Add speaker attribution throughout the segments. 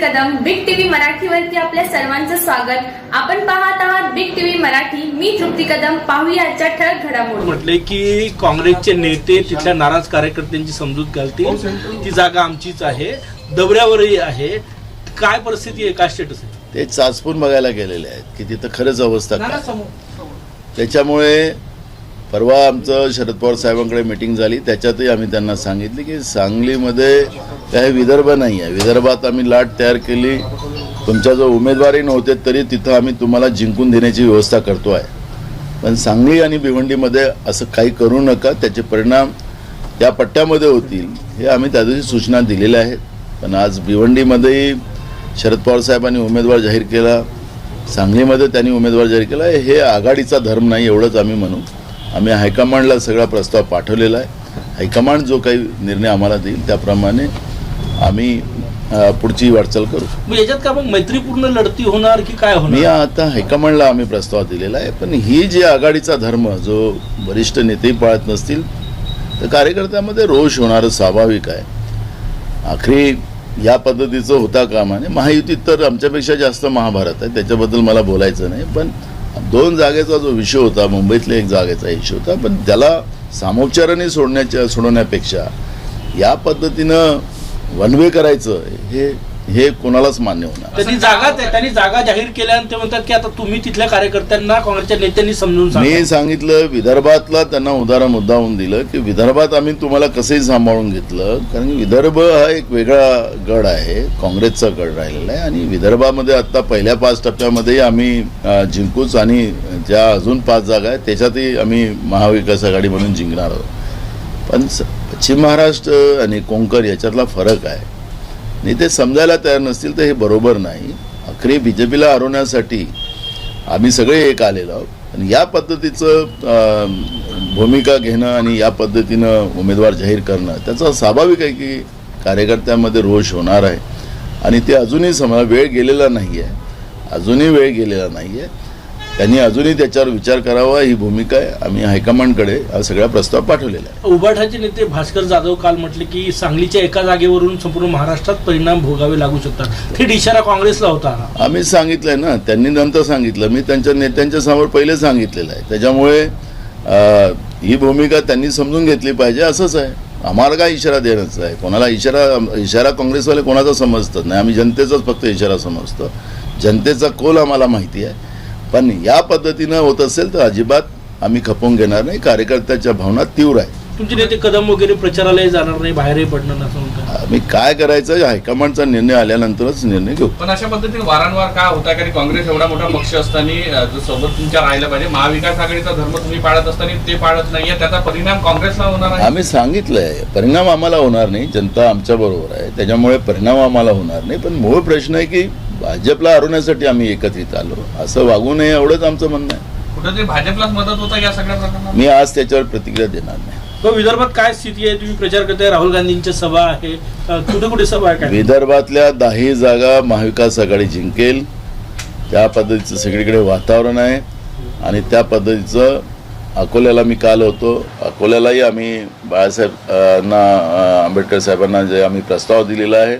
Speaker 1: मराठीवरती आपल्या सर्वांचं स्वागत. आपण पाहत आहात बिग टीव्ही मराठी. मी तृप्ती कदम. पाहूया आजच्या ठळक घडामोडी.
Speaker 2: म्हटले की काँग्रेसचे नेते तिथल्या नाराज कार्यकर्त्यांची समजूत घालतील. ती जागा आमचीच आहे. दौऱ्यावरही आहे. काय परिस्थिती आहे? काय स्टेटस आहे?
Speaker 3: ते चाचपून बघायला गेलेले आहेत की तिथं खरंच अवस्था त्याच्यामुळे परवा आमचं शरद पवार साहेबांकडे मिटिंग झाली. त्याच्यातही आम्ही त्यांना सांगितले की सांगलीमध्ये काही विदर्भ नाही आहे. विदर्भात आम्ही लाट तयार केली. तुमच्या जो उमेदवारही नव्हते तरी तिथं आम्ही तुम्हाला जिंकून देण्याची व्यवस्था करतो आहे. पण सांगली आणि भिवंडीमध्ये असं काही करू नका. त्याचे परिणाम त्या पट्ट्यामध्ये होतील हे आम्ही त्या दिवशी सूचना दिलेल्या आहेत. पण आज भिवंडीमध्येही शरद पवार साहेबांनी उमेदवार जाहीर केला. सांगलीमध्ये त्यांनी उमेदवार जाहीर केला. हे आघाडीचा धर्म नाही एवढंच आम्ही म्हणू. आम्ही हायकमांडला सगळा प्रस्ताव पाठवलेला आहे. हायकमांड जो काही निर्णय आम्हाला देईल त्याप्रमाणे आम्ही पुढची वाटचाल करू.
Speaker 2: याच्यात का मग मैत्रीपूर्ण लढती होणार की काय
Speaker 3: मी
Speaker 2: होणार
Speaker 3: आता हायकमांडला आम्ही प्रस्ताव दिलेला आहे पण ही जी आघाडीचा धर्म जो वरिष्ठ नेतेही पाळत नसतील तर कार्यकर्त्यामध्ये रोष होणारं स्वाभाविक आहे. आखरी या पद्धतीचं होता कामा नये. महायुतीत तर आमच्यापेक्षा जास्त महाभारत आहे त्याच्याबद्दल मला बोलायचं नाही पण दोन जागेचा जो विषय होता मुंबईतल्या एक जागेचा इश्यू होता पण त्याला सामोपचाराने सोडण्याच्या सोडवण्यापेक्षा या पद्धतीनं वनवे करायचं हे हे कोणालाच मान्य होणार
Speaker 2: त्यांनी जागा त्यांनी जागा जाहीर केल्यानंतर ते म्हणतात की आता तुम्ही तिथल्या कार्यकर्त्यांना काँग्रेसच्या नेत्यांनी समजून
Speaker 3: मी
Speaker 2: सांगा
Speaker 3: सांगितलं विदर्भातला त्यांना उदाहरण मुद्दाहून दिलं की विदर्भात आम्ही तुम्हाला कसंही सांभाळून घेतलं? कारण विदर्भ हा एक वेगळा गड आहे काँग्रेसचा गड राहिलेला आहे आणि विदर्भामध्ये आत्ता पहिल्या पाच टप्प्यामध्येही आम्ही जिंकूच आणि ज्या अजून पाच जागा आहेत त्याच्यातही आम्ही महाविकास आघाडी म्हणून जिंकणार आहोत. पण पश्चिम महाराष्ट्र आणि कोंकण याच्यातला फरक आहे. आणि ते समजायला तयार नसतील तर हे बरोबर नाही. अखेरी बी जे पीला हरवण्यासाठी आम्ही सगळे एक आलेलो आहोत. आणि या पद्धतीचं भूमिका घेणं आणि या पद्धतीनं उमेदवार जाहीर करणं त्याचा स्वाभाविक आहे की कार्यकर्त्यांमध्ये रोष होणार आहे. आणि ते अजूनही समजा वेळ गेलेला नाही आहे अजूनही वेळ गेलेला नाही आहे त्यांनी अजूनही त्याच्यावर विचार करावा ही भूमिका आहे. आम्ही हायकमांडकडे हा सगळा प्रस्ताव पाठवलेला आहे.
Speaker 2: उबाठाचे नेते भास्कर जाधव काल म्हटले की सांगलीच्या एका जागेवरून संपूर्ण महाराष्ट्रात परिणाम भोगावे लागू शकतात. थेट इशारा काँग्रेसला होता.
Speaker 3: आम्ही सांगितलंय ना त्यांनी नंतर सांगितलं. मी त्यांच्या नेत्यांच्या समोर पहिले सांगितलेलं आहे. त्याच्यामुळे ही भूमिका त्यांनी समजून घेतली पाहिजे असंच आहे. आम्हाला काय इशारा देण्याचा आहे? कोणाला इशारा इशारा काँग्रेसवाले कोणाचा समजतात? नाही आम्ही जनतेचाच फक्त इशारा समजतो. जनतेचा कोल आम्हाला माहिती आहे. पण या पद्धतीनं होत असेल तर अजिबात आम्ही खपवून घेणार नाही. कार्यकर्त्याच्या भावना तीव्र आहे
Speaker 2: तुमचे नेते कदम वगैरे प्रचारालाही जाणार नाही बाहेरही पडणार नाही
Speaker 3: आम्ही काय करायचं? हायकमांडचा निर्णय आल्यानंतरच निर्णय घेऊ.
Speaker 4: पण अशा पद्धतीने वारंवार का होता कारण काँग्रेस एवढा मोठा पक्ष असताना सोबत तुमच्या राहायला पाहिजे. महाविकास आघाडीचा धर्म तुम्ही पाळत असताना ते पाळत नाहीये त्याचा परिणाम काँग्रेसला होणार आहे.
Speaker 3: आम्ही सांगितलंय. परिणाम आम्हाला होणार नाही. जनता आमच्या बरोबर आहे. त्याच्यामुळे परिणाम आम्हाला होणार नाही. पण मूळ प्रश्न आहे की भाजपला हरवण्यासाठी आम्ही एकत्रित आलो. असं वागू नये एवढंच आमचं म्हणणं आहे.
Speaker 4: कुठेतरी भाजपलाच मदत होता या सगळ्या प्रकरणात?
Speaker 3: मी आज त्याच्यावर प्रतिक्रिया देणार नाही.
Speaker 2: मग विदर्भात काय स्थिती आहे? तुम्ही प्रचार करताय राहुल गांधींच्या सभा आहे. कुठे कुठे सभा आहे? काय?
Speaker 3: विदर्भातल्या दाही जागा महाविकास आघाडी जिंकेल. त्या पद्धतीचं सगळीकडे वातावरण आहे. आणि त्या पद्धतीचं अकोल्याला मी काल होतो. अकोल्यालाही आम्ही बाळासाहेब अ, ना अ, आंबेडकर साहेबांना जे आम्ही प्रस्ताव दिलेला आहे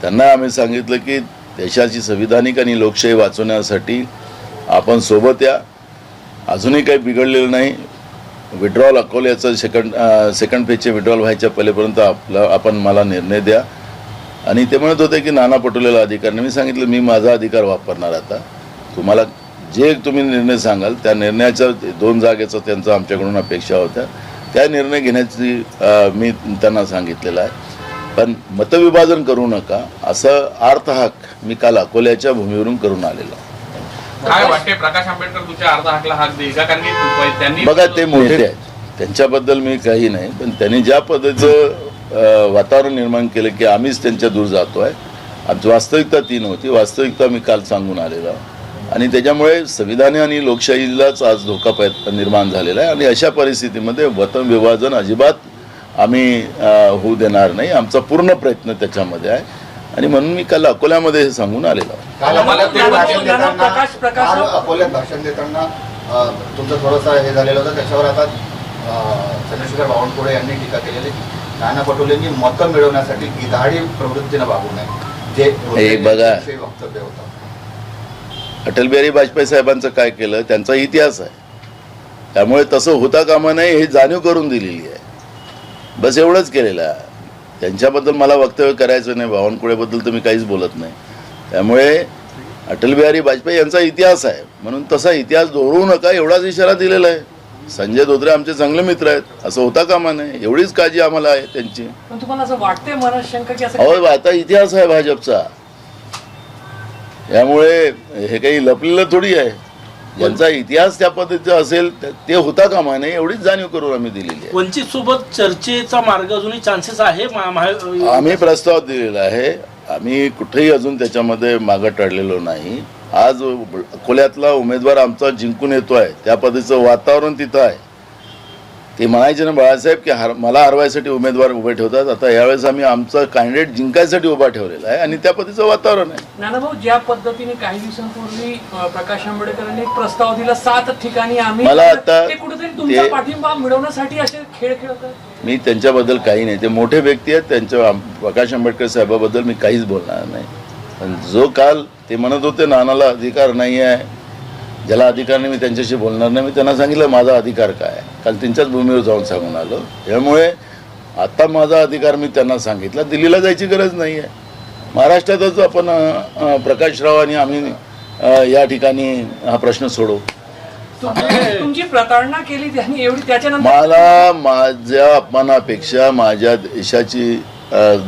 Speaker 3: त्यांना आम्ही सांगितलं की देशाची संविधानिक आणि लोकशाही वाचवण्यासाठी आपण सोबत या. अजूनही काही बिघडलेलं नाही. विड्रॉल अकोल्याचं सेकंड सेकंड पेजचे विड्रॉल व्हायच्या पहिलेपर्यंत आपला आपण मला निर्णय द्या. आणि ते म्हणत होते की नाना पटोलेला अधिकारने मी सांगितलं मी माझा अधिकार वापरणार आता. तुम्हाला जे तुम्ही निर्णय सांगाल त्या निर्णयाच्या दोन जागेचं त्यांचं आमच्याकडून अपेक्षा होत्या. त्या निर्णय घेण्याची मी त्यांना सांगितलेलं आहे. पण मतविभाजन करू नका असं अर्थहाक मी काल अकोल्याच्या भूमीवरून करून आलेलो.
Speaker 4: काय वाटते प्रकाश आंबेडकर तुमच्या अर्धा हाकला हाक देईल का? कारण की त्यांनी
Speaker 3: बघा ते मोठे आहेत. त्यांच्याबद्दल मी काही नाही पण त्यांनी ज्या पद्धतीचं वातावरण निर्माण केलं की आम्हीच त्यांच्या दूर जातो आहे आमची वास्तविकता ती नव्हती वास्तविकता मी काल सांगून आलेलो. आणि त्याच्यामुळे संविधान आणि लोकशाहीलाच आज धोका निर्माण झालेला आहे. आणि अशा परिस्थितीमध्ये वतन विभाजन अजिबात आम्ही होऊ देणार नाही. आमचा पूर्ण प्रयत्न त्याच्यामध्ये आहे. आणि म्हणून मी काल अकोल्यामध्ये हे सांगून आलेलो
Speaker 5: अकोल्यात भाषण देताना तुमचं थोडंसं हे झालेलं होतं. त्याच्यावर आता चंद्रशेखर बावनकुळे यांनी टीका केलेली की नाना पटोलेंनी मतं मिळवण्यासाठी गिधाडी प्रवृत्तीनं वागू नये. जे
Speaker 3: हे बघा.
Speaker 5: वक्तव्य होतं.
Speaker 3: अटल बिहारी वाजपेयी साहेबांचं काय केलं त्यांचा इतिहास आहे. त्यामुळे तसं होता कामा नये हे जाणीव करून दिलेली आहे. बस एवढंच केलेलं आहे. त्यांच्याबद्दल मला वक्तव्य करायचं नाही बावनकुळेबद्दल तर मी काहीच बोलत नाही. त्यामुळे अटल बिहारी वाजपेयी यांचा इतिहास आहे. म्हणून तसा इतिहास दोहरवू नका एवढाच इशारा दिलेला आहे. संजय धोत्रे आमचे चांगले मित्र आहेत. असं होता कामा नये. एवढीच काळजी आम्हाला आहे त्यांची. अहो आता इतिहास आहे भाजपचा. यामुळे हे काही लपलेलं थोडी आहे. ज्यांचा इतिहास त्या पद्धतीचा असेल त- होता कामा नये एवढीच जाणीव करून आम्ही दिलेली आहे.
Speaker 2: वंचित सोबत चर्चेचा मार्ग अजूनही चान्सेस आहे
Speaker 3: आम्ही प्रस्ताव दिलेला आहे आम्ही कुठेही अजून त्याच्यामध्ये मागं टळलेलो नाही. आज अकोल्यातला उमेदवार आमचा जिंकून येतोय त्या पद्धतीचं वातावरण तिथं आहे. ते म्हणायचे ना बाळासाहेब की हर मला हरवायसाठी उमेदवार उभे ठेवतात. आता यावेळेस आम्ही आमचा कॅन्डिडेट जिंकायसाठी उभा ठेवलेला आहे आणि त्या पद्धतीचं वातावरण आहे.
Speaker 6: नानाभाऊ ज्या पद्धतीने काही दिवसांपूर्वी प्रकाश आंबेडकरांनी एक प्रस्ताव दिला सात ठिकाणी आम्ही
Speaker 3: मला आता
Speaker 6: ते कुठेतरी तुमचा
Speaker 3: ते-
Speaker 6: पाठिंबा मिळवण्यासाठी असे खेळ खेळतात
Speaker 3: मी त्यांच्याबद्दल काही नाही. ते मोठे व्यक्ती आहेत. त्यांच्या आम- प्रकाश आंबेडकर साहेबाबद्दल मी काहीच बोलणार नाही. पण जो काल ते म्हणत होते नानाला अधिकार नाही आहे ज्याला अधिकार नाही मी त्यांच्याशी बोलणार नाही. मी त्यांना सांगितलं माझा अधिकार काय काल त्यांच्याच भूमीवर जाऊन सांगून आलो. त्यामुळे आता माझा अधिकार मी त्यांना सांगितला. दिल्लीला जायची गरज नाही आहे. महाराष्ट्रातच आपण प्रकाशराव आणि आम्ही या ठिकाणी हा प्रश्न सोडवू.
Speaker 6: तुमची प्रताडणा केली त्यांनी एवढी त्याच्यानंतर
Speaker 3: मला माझ्या अपमानापेक्षा माझ्या देशाची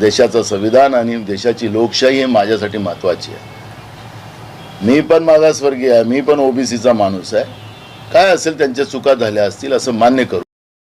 Speaker 3: देशाचं संविधान आणि देशाची लोकशाही हे माझ्यासाठी महत्त्वाची आहे. मी पण मागासवर्गीय आहे मी पण ओबीसीचा माणूस आहे. काय असेल त्यांच्या चुका झाल्या असतील असं मान्य करू.